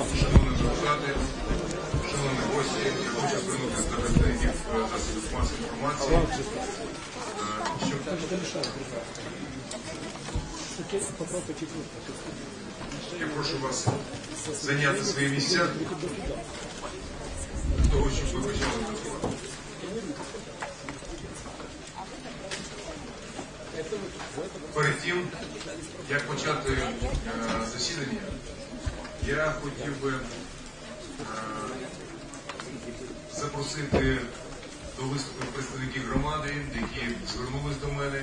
Шановні депутати, шановні гості, я хочу звернутися до представників е, засобів масової інформації. е, Я прошу вас зайняти свої місця для того, щоб ви почали працювати. Перед тим, як почати е, засідання, я хотів би е, запросити до виступу представників громади, які звернулись до мене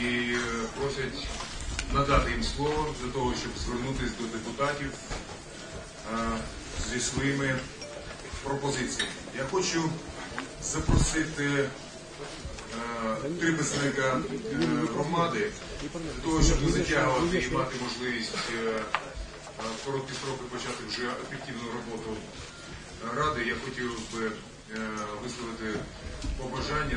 і е, просять надати їм слово для того, щоб звернутися до депутатів е, зі своїми пропозиціями. Я хочу запросити е, три представника громади для того, щоб не затягувати і мати можливість короткі строки почати вже ефективну роботу ради. Я хотів би е, висловити побажання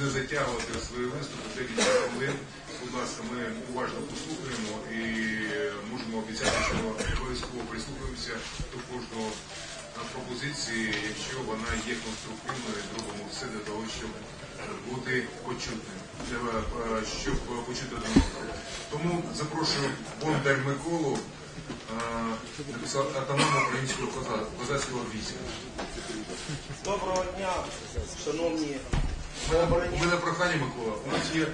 не, затягувати свої виступи декілька хвилин. Будь ласка, ми уважно послухаємо і можемо обіцяти, що обов'язково прислухаємося до кожного е, пропозиції, якщо вона є конструктивною, зробимо все для того, щоб бути почутним, для, е, щоб почути один одного. Тому запрошую Бондар Миколу, е, написав атамана українського коза- козацького війська. Доброго дня, шановні У мене- У мене прохання, Микола, у нас є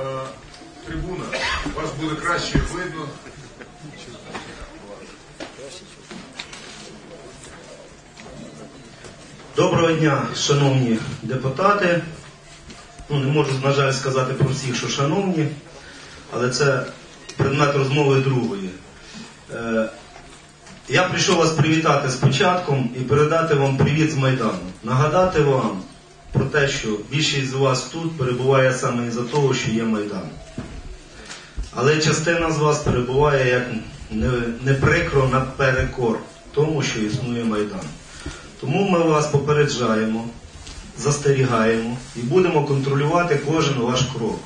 е, трибуна, вас буде краще видно. Доброго дня, шановні депутати. Ну, не можу, на жаль, сказати про всіх, що шановні, але це предмет розмови другої. Е, я прийшов вас привітати з початком і передати вам привіт з Майдану. Нагадати вам про те, що більшість з вас тут перебуває саме із-за того, що є Майдан. Але частина з вас перебуває як не, прикро наперекор тому, що існує Майдан. Тому ми вас попереджаємо, застерігаємо і будемо контролювати кожен ваш крок.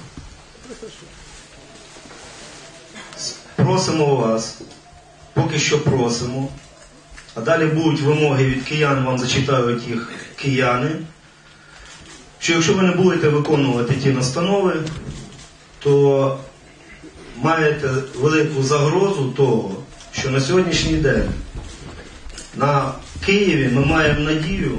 Просимо вас, поки що просимо, а далі будуть вимоги від киян, вам зачитають їх кияни, що якщо ви не будете виконувати ті настанови, то маєте велику загрозу того, що на сьогоднішній день на Києві ми маємо надію,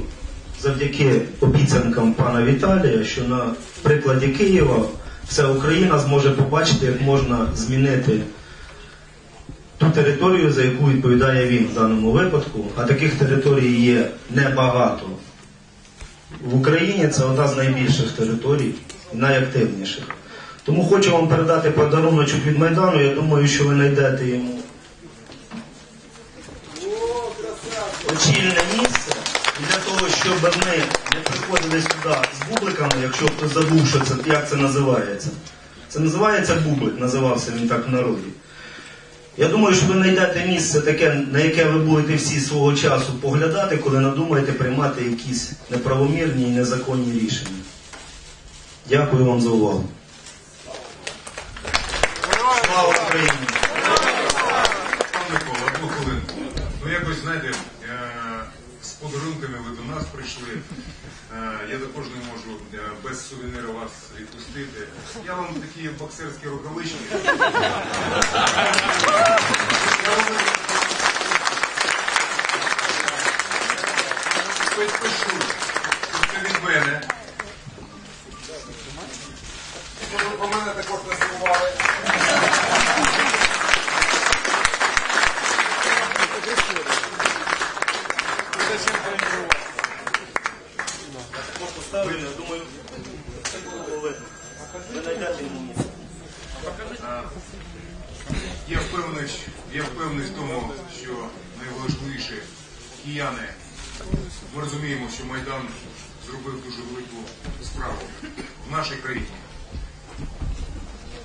завдяки обіцянкам пана Віталія, що на прикладі Києва вся Україна зможе побачити, як можна змінити ту територію, за яку відповідає він в даному випадку, а таких територій є небагато. В Україні це одна з найбільших територій, найактивніших. Тому хочу вам передати подаруночок від Майдану. Я думаю, що ви знайдете йому для того, щоб ми не приходили сюди з бубликами, якщо хтось забув, що це, як це називається. Це називається бублик, називався він так в народі. Я думаю, що ви знайдете місце таке, на яке ви будете всі свого часу поглядати, коли надумаєте приймати якісь неправомірні і незаконні рішення. Дякую вам за увагу. Слава Україні! Пан Микола, одну хвилинку. Ну якось, знаєте, е, з подарунками ви до нас прийшли. Е, Я також не можу е, без сувеніру вас відпустити. Я вам такі боксерські рукавички. Підпишу. Це від мене. Про мене також не забували. Поставлю, я думаю, це було видно. Знайдете місце. Я впевнений, я впевнений в тому, що найважливіше кияни. Ми розуміємо, що Майдан зробив дуже велику справу в нашій країні.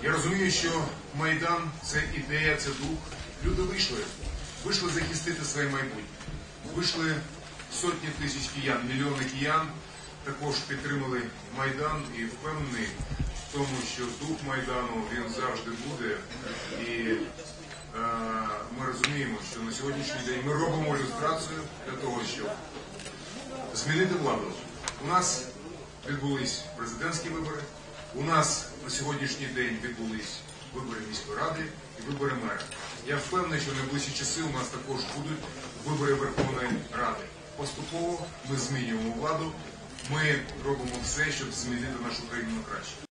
Я розумію, що Майдан це ідея, це дух. Люди вийшли, вийшли захистити своє майбутнє. Вийшли сотні тисяч киян, мільйони киян також підтримали Майдан і впевнений тому, що дух Майдану він завжди буде. І ми розуміємо, що на сьогоднішній день ми робимо люстрацію для того, щоб змінити владу. У нас відбулись президентські вибори. У нас на сьогоднішній день відбулись вибори міської ради і вибори мера. Я впевнений, що в найближчі часи у нас також будуть вибори Верховної Ради. Поступово ми змінюємо владу. Ми робимо все, щоб змінити нашу країну на краще.